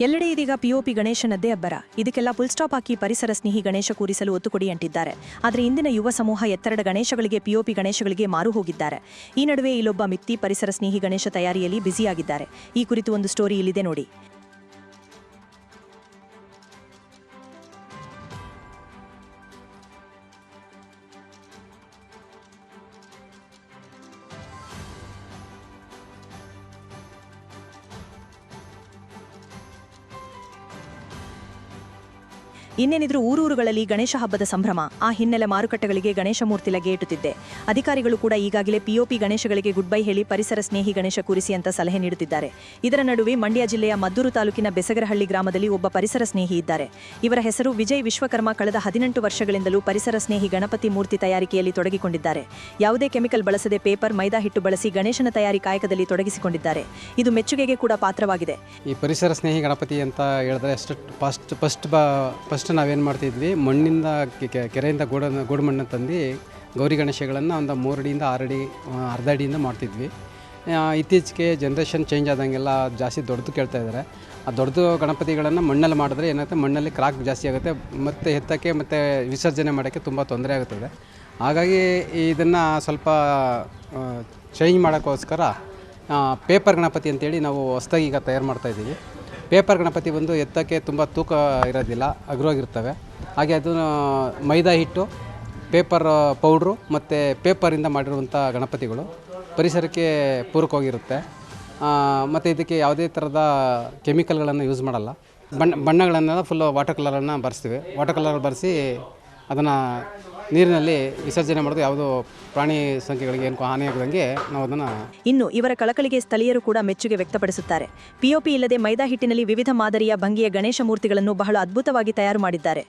ಎಲ್ಲೆಡೆ ಇದೀಗ ಪಿಒಪಿ ಗಣೇಶನದ್ದೇ ಅಬ್ಬರ. ಇದಕ್ಕೆಲ್ಲ ಫುಲ್ ಸ್ಟಾಪ್ ಹಾಕಿ ಪರಿಸರ ಸ್ನೇಹಿ ಗಣೇಶ ಕೂರಿಸಲು ಒತ್ತುಕೊಡಿ ಅಂಟಿದ್ದಾರೆ. ಆದರೆ ಇಂದಿನ ಯುವ ಸಮೂಹ ಎತ್ತರಡ ಗಣೇಶಗಳಿಗೆ ಪಿಒಪಿ ಗಣೇಶಗಳಿಗೆ ಮಾರು ಹೋಗಿದ್ದಾರೆ. ಈ ನಡುವೆ ಇಲ್ಲೊಬ್ಬ ಮಿತ್ತಿ ಪರಿಸರ ಸ್ನೇಹಿ ಗಣೇಶ ತಯಾರಿಯಲ್ಲಿ ಬ್ಯುಸಿಯಾಗಿದ್ದಾರೆ. ಈ ಕುರಿತು ಒಂದು ಸ್ಟೋರಿ ಇಲ್ಲಿದೆ ನೋಡಿ. ಇನ್ನೇನಿದ್ರು ಊರೂರುಗಳಲ್ಲಿ ಗಣೇಶ ಹಬ್ಬದ ಸಂಭ್ರಮ. ಆ ಹಿನ್ನೆಲೆ ಮಾರುಕಟ್ಟೆಗಳಿಗೆ ಗಣೇಶ ಮೂರ್ತಿ ಲಗ್ಗೆ ಇಟ್ಟುತ್ತಿದ್ದೆ ಅಧಿಕಾರಿಗಳು ಕೂಡ ಈಗಾಗಲೇ ಪಿಒಪಿ ಗಣೇಶಗಳಿಗೆ ಗುಡ್ ಬೈ ಹೇಳಿ ಪರಿಸರ ಸ್ನೇಹಿ ಗಣೇಶ ಕೂರಿಸಿ ಅಂತ ಸಲಹೆ ನೀಡುತ್ತಿದ್ದಾರೆ. ಇದರ ನಡುವೆ ಮಂಡ್ಯ ಜಿಲ್ಲೆಯ ಮದ್ದೂರು ತಾಲೂಕಿನ ಬೆಸಗರಹಳ್ಳಿ ಗ್ರಾಮದಲ್ಲಿ ಒಬ್ಬ ಪರಿಸರ ಸ್ನೇಹಿ ಇದ್ದಾರೆ. ಇವರ ಹೆಸರು ವಿಜಯ್ ವಿಶ್ವಕರ್ಮ ಕಳೆದ ಹದಿನೆಂಟು ವರ್ಷಗಳಿಂದಲೂ ಪರಿಸರ ಸ್ನೇಹಿ ಗಣಪತಿ ಮೂರ್ತಿ ತಯಾರಿಕೆಯಲ್ಲಿ ತೊಡಗಿಕೊಂಡಿದ್ದಾರೆ. ಯಾವುದೇ ಕೆಮಿಕಲ್ ಬಳಸದೆ ಪೇಪರ್, ಮೈದಾ ಹಿಟ್ಟು ಬಳಸಿ ಗಣೇಶನ ತಯಾರಿ ಕಾಯಕದಲ್ಲಿ ತೊಡಗಿಸಿಕೊಂಡಿದ್ದಾರೆ. ಇದು ಮೆಚ್ಚುಗೆಗೆ ಕೂಡ ಪಾತ್ರವಾಗಿದೆ. ಈ ಪರಿಸರ ಸ್ನೇಹಿ ಗಣಪತಿ ಅಂತ ಹೇಳಿದ್ರೆ ಫಸ್ಟ್ ಫಸ್ಟ್ ನಾವೇನು ಮಾಡ್ತಿದ್ವಿ, ಮಣ್ಣಿಂದ ಕೆರೆಯಿಂದ ಗೋಡ ಗೋಡು ಮಣ್ಣನ್ನು ತಂದು ಗೌರಿ ಗಣೇಶಗಳನ್ನು ಒಂದು ಮೂರಡಿಯಿಂದ ಆರಡಿ ಅರ್ಧ ಅಡಿಯಿಂದ ಮಾಡ್ತಿದ್ವಿ. ಇತ್ತೀಚೆಗೆ ಜನ್ರೇಷನ್ ಚೇಂಜ್ ಆದಂಗೆಲ್ಲ ಜಾಸ್ತಿ ದೊಡ್ಡದು ಕೇಳ್ತಾ ಇದ್ದಾರೆ ಆ ದೊಡ್ಡದು ಗಣಪತಿಗಳನ್ನು ಮಣ್ಣಲ್ಲಿ ಮಾಡಿದ್ರೆ ಏನಾಗುತ್ತೆ, ಮಣ್ಣಲ್ಲಿ ಕ್ರಾಕ್ ಜಾಸ್ತಿ ಆಗುತ್ತೆ, ಮತ್ತು ಎತ್ತಕ್ಕೆ ಮತ್ತು ವಿಸರ್ಜನೆ ಮಾಡೋಕ್ಕೆ ತುಂಬ ತೊಂದರೆ ಆಗುತ್ತದೆ. ಹಾಗಾಗಿ ಇದನ್ನು ಸ್ವಲ್ಪ ಚೇಂಜ್ ಮಾಡೋಕ್ಕೋಸ್ಕರ ಪೇಪರ್ ಗಣಪತಿ ಅಂತೇಳಿ ನಾವು ಹೊಸ್ದಾಗಿ ಈಗ ತಯಾರು ಮಾಡ್ತಾ ಇದ್ದೀವಿ. ಪೇಪರ್ ಗಣಪತಿ ಬಂದು ಎತ್ತಕ್ಕೆ ತುಂಬ ತೂಕ ಇರೋದಿಲ್ಲ ಅಗ್ರವಾಗಿರ್ತವೆ ಹಾಗೆ ಅದು ಮೈದಾ ಹಿಟ್ಟು, ಪೇಪರ್ ಪೌಡ್ರು ಮತ್ತು ಪೇಪರಿಂದ ಮಾಡಿರುವಂಥ ಗಣಪತಿಗಳು ಪರಿಸರಕ್ಕೆ ಪೂರಕವಾಗಿರುತ್ತೆ. ಮತ್ತು ಇದಕ್ಕೆ ಯಾವುದೇ ಥರದ ಕೆಮಿಕಲ್ಗಳನ್ನು ಯೂಸ್ ಮಾಡಲ್ಲ. ಬಣ್ಣ, ಬಣ್ಣಗಳನ್ನೆಲ್ಲ ಫುಲ್ಲು ವಾಟರ್ ಕಲರನ್ನು ಬರೆಸ್ತೀವಿ. ವಾಟರ್ ಕಲರ್ ಬರೆಸಿ ಅದನ್ನು ನೀರಿನಲ್ಲಿ ವಿಸರ್ಜನೆ ಮಾಡೋದು ಯಾವುದೋ ಪ್ರಾಣಿ ಸಂಖ್ಯೆಗಳಿಗೆ ಏನು ಹಾನಿಯಾಗದಂಗೆ ನಾವು ಅದನ್ನು ಇನ್ನು ಇವರ ಕಳಕಳಿಗೆ ಸ್ಥಳೀಯರು ಕೂಡ ಮೆಚ್ಚುಗೆ ವ್ಯಕ್ತಪಡಿಸುತ್ತಾರೆ. ಪಿಒಪಿ ಇಲ್ಲದೆ ಮೈದಾ ಹಿಟ್ಟಿನಲ್ಲಿ ವಿವಿಧ ಮಾದರಿಯ ಭಂಗಿಯ ಗಣೇಶ ಮೂರ್ತಿಗಳನ್ನು ಬಹಳ ಅದ್ಭುತವಾಗಿ ತಯಾರು ಮಾಡಿದ್ದಾರೆ.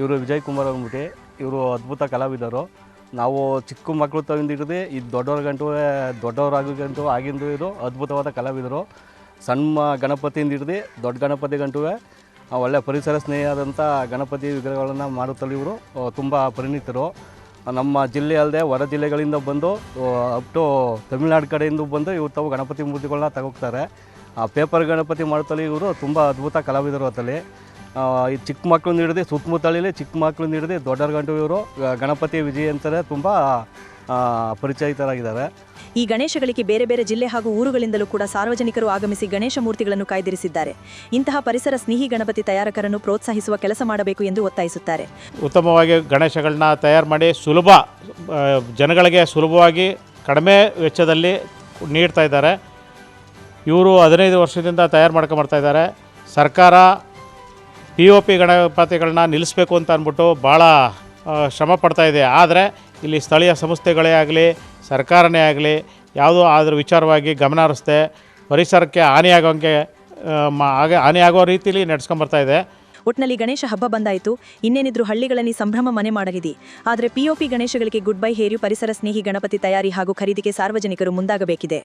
ಇವರು ವಿಜಯ್ ಕುಮಾರ್ ಅಂದ್ಬಿಟ್ಟು ಇವರು ಅದ್ಭುತ ಕಲಾವಿದರು. ನಾವು ಚಿಕ್ಕ ಮಕ್ಕಳು ತಗೊಂಡು ಹಿಡಿದು ಇದು ದೊಡ್ಡವ್ರ ಗಂಟು ದೊಡ್ಡವರಾಗಂಟು ಆಗಿಂದು ಇದು ಅದ್ಭುತವಾದ ಕಲಾವಿದರು. ಸಣ್ಣ ಗಣಪತಿಯಿಂದ ಹಿಡಿದು ದೊಡ್ಡ ಗಣಪತಿ ಗಂಟು ಒಳ್ಳೆ ಪರಿಸರ ಸ್ನೇಹಿಯಾದಂಥ ಗಣಪತಿ ವಿಗ್ರಹಗಳನ್ನು ಮಾಡುತ್ತಲೇ ಇವರು ತುಂಬ ಪರಿಣಿತರು. ನಮ್ಮ ಜಿಲ್ಲೆ ಅಲ್ಲದೆ ಹೊರ ಜಿಲ್ಲೆಗಳಿಂದ ಬಂದು ಅಪ್ ಟು ತಮಿಳ್ನಾಡು ಕಡೆಯಿಂದ ಬಂದು ಇವರು ತಾವು ಗಣಪತಿ ಮೂರ್ತಿಗಳನ್ನ ತಗೋಗ್ತಾರೆ. ಆ, ಪೇಪರ್ ಗಣಪತಿ ಮಾಡುತ್ತಲೇ ಇವರು ತುಂಬ ಅದ್ಭುತ ಕಲಾವಿದರು ಅದರಲ್ಲಿ. ಈ ಚಿಕ್ಕ ಮಕ್ಕಳನ್ನ ಹಿಡಿದು ಸುತ್ತಮುತ್ತಲಲ್ಲಿ ಚಿಕ್ಕ ಮಕ್ಕಳನ್ನ ಹಿಡಿದು ದೊಡ್ಡರ ಗಂಟು ಇವರು ಗಣಪತಿ ವಿಜಯ ಅಂತಾರೆ, ತುಂಬ ಪರಿಚಯಿತರಾಗಿದ್ದಾರೆ. ಈ ಗಣೇಶಗಳಿಗೆ ಬೇರೆ ಬೇರೆ ಜಿಲ್ಲೆ ಹಾಗೂ ಊರುಗಳಿಂದಲೂ ಕೂಡ ಸಾರ್ವಜನಿಕರು ಆಗಮಿಸಿ ಗಣೇಶ ಮೂರ್ತಿಗಳನ್ನು ಕಾಯ್ದಿರಿಸಿದ್ದಾರೆ. ಇಂತಹ ಪರಿಸರ ಸ್ನೇಹಿ ಗಣಪತಿ ತಯಾರಕರನ್ನು ಪ್ರೋತ್ಸಾಹಿಸುವ ಕೆಲಸ ಮಾಡಬೇಕು ಎಂದು ಒತ್ತಾಯಿಸುತ್ತಾರೆ. ಉತ್ತಮವಾಗಿ ಗಣೇಶಗಳನ್ನ ತಯಾರು ಮಾಡಿ ಸುಲಭ ಜನಗಳಿಗೆ ಸುಲಭವಾಗಿ ಕಡಿಮೆ ವೆಚ್ಚದಲ್ಲಿ ನೀಡ್ತಾ ಇದ್ದಾರೆ. ಇವರು ಹದಿನೈದು ವರ್ಷದಿಂದ ತಯಾರು ಮಾಡ್ತಾ ಇದ್ದಾರೆ. ಸರ್ಕಾರ ಪಿ ಒ ಪಿ ಗಣಪತಿಗಳನ್ನ ನಿಲ್ಲಿಸಬೇಕು ಅಂತ ಅಂದ್ಬಿಟ್ಟು ಭಾಳ ಶ್ರಮ ಪಡ್ತಾ ಇದೆ. ಆದರೆ ಇಲ್ಲಿ ಸ್ಥಳೀಯ ಸಂಸ್ಥೆಗಳೇ ಆಗಲಿ, ಸರ್ಕಾರನೇ ಆಗಲಿ, ಯಾವುದೋ ಅದ್ರ ವಿಚಾರವಾಗಿ ಗಮನ ಪರಿಸರಕ್ಕೆ ಹಾನಿಯಾಗೋಂಗೆ ಹಾಗೆ ಹಾನಿಯಾಗೋ ರೀತಿಲಿ ನಡ್ಸ್ಕೊಂಬರ್ತಾ ಇದೆ. ಒಟ್ನಲ್ಲಿ ಗಣೇಶ ಹಬ್ಬ ಬಂದಾಯಿತು. ಇನ್ನೇನಿದ್ರು ಹಳ್ಳಿಗಳಲ್ಲಿ ಸಂಭ್ರಮ ಮನೆ ಮಾಡಲಿದೆ. ಆದರೆ ಪಿಒಪಿ ಗಣೇಶಗಳಿಗೆ ಗುಡ್ ಬೈ ಹೇರಿ ಪರಿಸರ ಸ್ನೇಹಿ ಗಣಪತಿ ತಯಾರಿ ಹಾಗೂ ಖರೀದಿಗೆ ಸಾರ್ವಜನಿಕರು ಮುಂದಾಗಬೇಕಿದೆ.